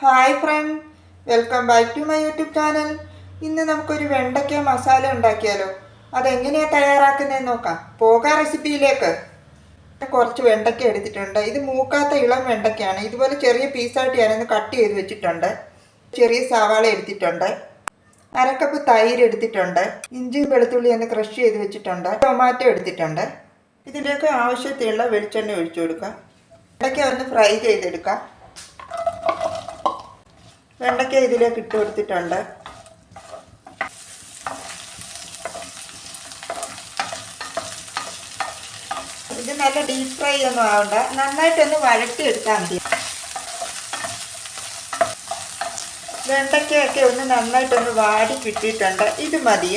Hi friend welcome back to my YouTube channel. ഇന്ന് നമുക്കൊരു വെണ്ടയ്ക്ക മസാല ഉണ്ടാക്കിയാലോ? അതെങ്ങനെയാണ് തയ്യാറാക്കുന്നതെന്ന് നോക്കാം. പോകാം റെസിപ്പിയിലേക്ക്. കുറച്ച് വെണ്ടയ്ക്ക എടുത്തിട്ടുണ്ട്. ഇത് മൂക്കാത്ത ഇളം വെണ്ടയ്ക്കയാണ്. ഇതുപോലെ ചെറിയ പീസായിട്ട് ഞാനൊന്ന് കട്ട് ചെയ്ത് വെച്ചിട്ടുണ്ട്. ചെറിയ സവാള എടുത്തിട്ടുണ്ട്. അരക്കപ്പ് തൈര് എടുത്തിട്ടുണ്ട്. ഇഞ്ചിയും വെളുത്തുള്ളി ഒന്ന് ക്രഷ് ചെയ്ത് വെച്ചിട്ടുണ്ട്. ടൊമാറ്റോ എടുത്തിട്ടുണ്ട്. ഇതിന്റെയൊക്കെ ആവശ്യത്തിലുള്ള വെളിച്ചെണ്ണ ഒഴിച്ചു കൊടുക്കാം. വെണ്ടയ്ക്ക ഒന്ന് ഫ്രൈ ചെയ്തെടുക്കാം. വെണ്ടയ്ക്ക ഇതിലേക്ക് ഇട്ട് കൊടുത്തിട്ടുണ്ട്. ഇത് നല്ല ഡീപ് ഫ്രൈ ഒന്നും ആവണ്ട. നന്നായിട്ടൊന്ന് വഴട്ടിയെടുത്താൽ മതി. വെണ്ടയ്ക്കയൊക്കെ ഒന്ന് നന്നായിട്ടൊന്ന് വാടി കിട്ടിയിട്ടുണ്ട്. ഇത് മതി.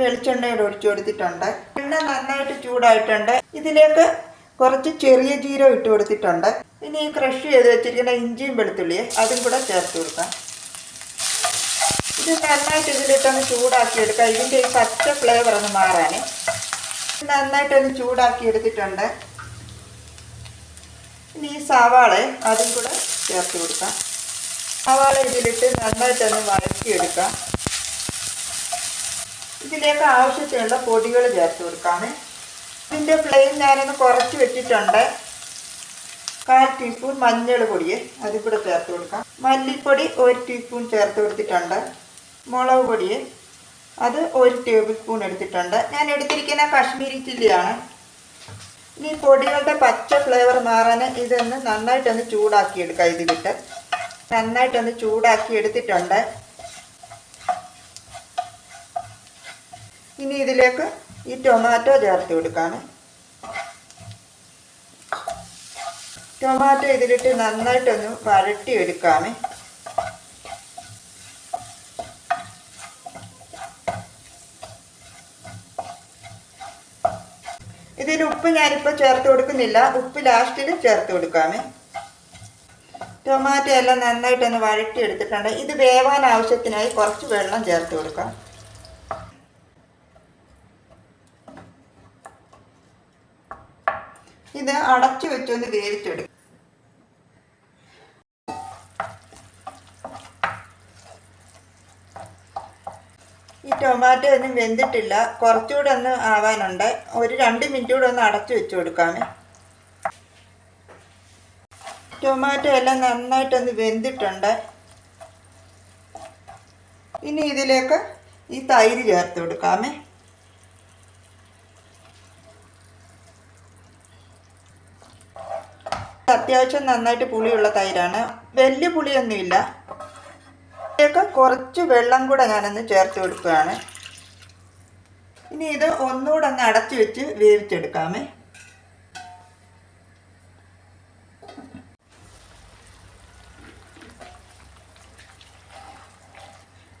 വെളിച്ചെണ്ണയോട് ഒഴിച്ചു കൊടുത്തിട്ടുണ്ട്. എണ്ണ നന്നായിട്ട് ചൂടായിട്ടുണ്ട്. ഇതിലേക്ക് കുറച്ച് ചെറിയ ജീരകം ഇട്ട് കൊടുത്തിട്ടുണ്ട്. ഇനി ഈ ക്രഷ് ചെയ്ത് വെച്ചിരിക്കുന്ന ഇഞ്ചിയും വെളുത്തുള്ളിയും അതും കൂടെ ചേർത്ത് കൊടുക്കാം. ഇത് നന്നായിട്ട് ഇതിലിട്ടൊന്ന് ചൂടാക്കി എടുക്കുക ഇതിന്റെ ഈ പച്ച ഫ്ലേവർ ഒന്ന് മാറാൻ നന്നായിട്ടൊന്ന് ചൂടാക്കി എടുത്തിട്ടുണ്ട്. ഇനി ഈ സവാള അതും കൂടെ ചേർത്ത് കൊടുക്കാം. സവാള ഇതിലിട്ട് നന്നായിട്ടൊന്ന് വഴറ്റിയെടുക്കാം. ഇതിലേക്ക് ആവശ്യത്തിനുള്ള പൊടികൾ ചേർത്ത് കൊടുക്കാമേ. ഇതിന്റെ ഫ്ലെയിം ഞാനൊന്ന് കുറച്ച് വെച്ചിട്ടുണ്ട്. കാൽ ടീസ്പൂൺ മഞ്ഞൾ പൊടി അതും കൂടെ ചേർത്ത് കൊടുക്കാം. മല്ലിപ്പൊടി ഒരു ടീസ്പൂൺ ചേർത്ത് കൊടുത്തിട്ടുണ്ട്. മുളക് പൊടി അത് ഒരു ടേബിൾ സ്പൂൺ എടുത്തിട്ടുണ്ട്. ഞാൻ എടുത്തിരിക്കുന്ന കാശ്മീരി ചില്ലിയാണ്. ഇനി പൊടികളുടെ പച്ച ഫ്ലേവർ മാറാൻ ഇതൊന്ന് നന്നായിട്ടൊന്ന് ചൂടാക്കി എടുക്കാം ഇതിലിട്ട് നന്നായിട്ടൊന്ന് ചൂടാക്കി എടുത്തിട്ടുണ്ട്. ഇനി ഇതിലേക്ക് ഈ ടൊമാറ്റോ ചേർത്ത് കൊടുക്കാണ്. ടൊമാറ്റോ ഇതിലിട്ട് നന്നായിട്ടൊന്ന് പരട്ടി എടുക്കാമേ ഇതിൽ ഉപ്പ് ഞാനിപ്പോൾ ചേർത്ത് കൊടുക്കുന്നില്ല. ഉപ്പ് ലാസ്റ്റിൽ ചേർത്ത് കൊടുക്കാമേ ടൊമാറ്റോ എല്ലാം നന്നായിട്ടൊന്ന് വഴറ്റി എടുത്തിട്ടുണ്ട് ഇത് വേവാൻ ആവശ്യത്തിനായി കുറച്ച് വെള്ളം ചേർത്ത് കൊടുക്കാം. ഇത് അടച്ചു വെച്ചൊന്ന് വേവിച്ചെടുക്കും. ഈ ടൊമാറ്റോ ഒന്നും വെന്തിട്ടില്ല. കുറച്ചുകൂടെ ഒന്ന് ആവാനുണ്ട്. ഒരു രണ്ട് മിനിറ്റ് കൂടെ ഒന്ന് അടച്ചു വെച്ച് കൊടുക്കാമേ. ടൊമാറ്റോ എല്ലാം നന്നായിട്ടൊന്ന് വെന്തിട്ടുണ്ട്. ഇനി ഇതിലേക്ക് ഈ തൈര് ചേർത്ത് കൊടുക്കാമേ. അത്യാവശ്യം നന്നായിട്ട് പുളിയുള്ള തൈരാണ്. വലിയ പുളിയൊന്നുമില്ല. ഇതിലേക്ക് കുറച്ച് വെള്ളം കൂടെ ഞാനൊന്ന് ചേർത്ത് കൊടുക്കുകയാണ്. ഇനി ഇത് ഒന്നുകൂടെ ഒന്ന് അടച്ചു വെച്ച് വേവിച്ചെടുക്കാമേ.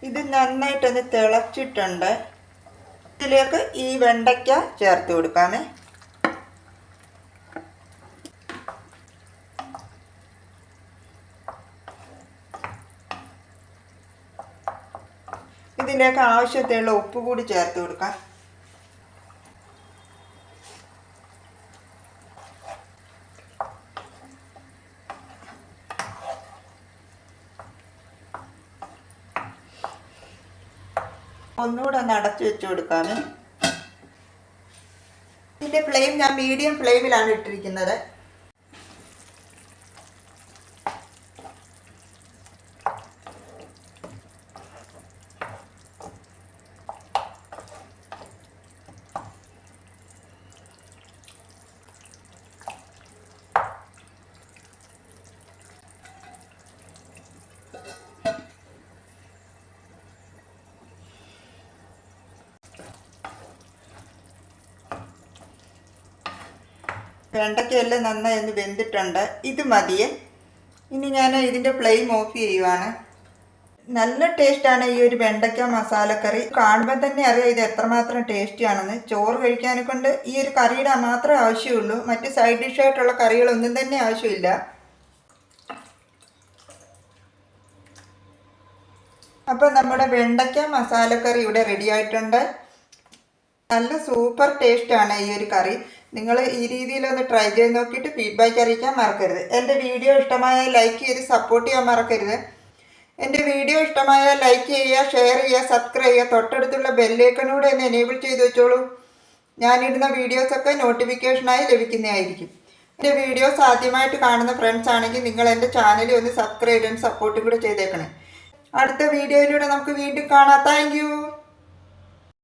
ഇത് നന്നായിട്ടൊന്ന് തിളച്ചിട്ടുണ്ട്. ഇതിലേക്ക് ഈ വെണ്ടയ്ക്ക ചേർത്ത് കൊടുക്കാമേ. ഇതിലേക്ക് ആവശ്യത്തിനുള്ള ഉപ്പ് കൂടി ചേർത്ത് കൊടുക്കാം. ഒന്നുകൂടെ ഒന്ന് അടച്ചു വെച്ച് കൊടുക്കാമേ. ഇതിന്റെ ഫ്ലെയിം ഞാൻ മീഡിയം ഫ്ലെയിമിലാണ് ഇട്ടിരിക്കുന്നത്. വെണ്ടയ്ക്കയെല്ലാം നന്നായി ഒന്ന് വെന്തിട്ടുണ്ട്. ഇത് മതിയെ. ഇനി ഞാൻ ഇതിന്റെ ഫ്ലെയിം ഓഫ് ചെയ്യുവാണ്. നല്ല ടേസ്റ്റാണ് ഈ ഒരു വെണ്ടയ്ക്ക മസാലക്കറി. കാണുമ്പോൾ തന്നെ അറിയാം ഇത് എത്രമാത്രം ടേസ്റ്റിയാണെന്ന് ചോറ് കഴിക്കാനെ കൊണ്ട് ഈ ഒരു കറിയുടെ മാത്രമേ ആവശ്യമുള്ളൂ. മറ്റ് സൈഡ് ഡിഷായിട്ടുള്ള കറികളൊന്നും തന്നെ ആവശ്യമില്ല. അപ്പോൾ നമ്മുടെ വെണ്ടയ്ക്ക മസാലക്കറി ഇവിടെ റെഡി ആയിട്ടുണ്ട്. നല്ല സൂപ്പർ ടേസ്റ്റാണ് ഈ ഒരു കറി. നിങ്ങൾ ഈ രീതിയിലൊന്ന് ട്രൈ ചെയ്ത് നോക്കിയിട്ട് ഫീഡ്ബാക്ക് അറിയിക്കാൻ മറക്കരുത്. എന്റെ വീഡിയോ ഇഷ്ടമായാൽ ലൈക്ക് ചെയ്ത് സപ്പോർട്ട് ചെയ്യാൻ മറക്കരുത്. എന്റെ വീഡിയോ ഇഷ്ടമായാൽ ലൈക്ക് ചെയ്യുക ഷെയർ ചെയ്യുക സബ്സ്ക്രൈബ് ചെയ്യുക. തൊട്ടടുത്തുള്ള ബെല്ലൈക്കണൂടെ ഒന്ന് എനേബിൾ ചെയ്ത് വെച്ചോളൂ. ഞാനിടുന്ന വീഡിയോസൊക്കെ നോട്ടിഫിക്കേഷനായി ലഭിക്കുന്നതായിരിക്കും. എന്റെ വീഡിയോസ് ആദ്യമായിട്ട് കാണുന്ന ഫ്രണ്ട്സ് ആണെങ്കിൽ നിങ്ങൾ എന്റെ ചാനലിൽ ഒന്ന് സബ്സ്ക്രൈബ് ചെയ്യാൻ സപ്പോർട്ടും കൂടെ ചെയ്തേക്കണേ. അടുത്ത വീഡിയോയിലൂടെ നമുക്ക് വീണ്ടും കാണാം. താങ്ക്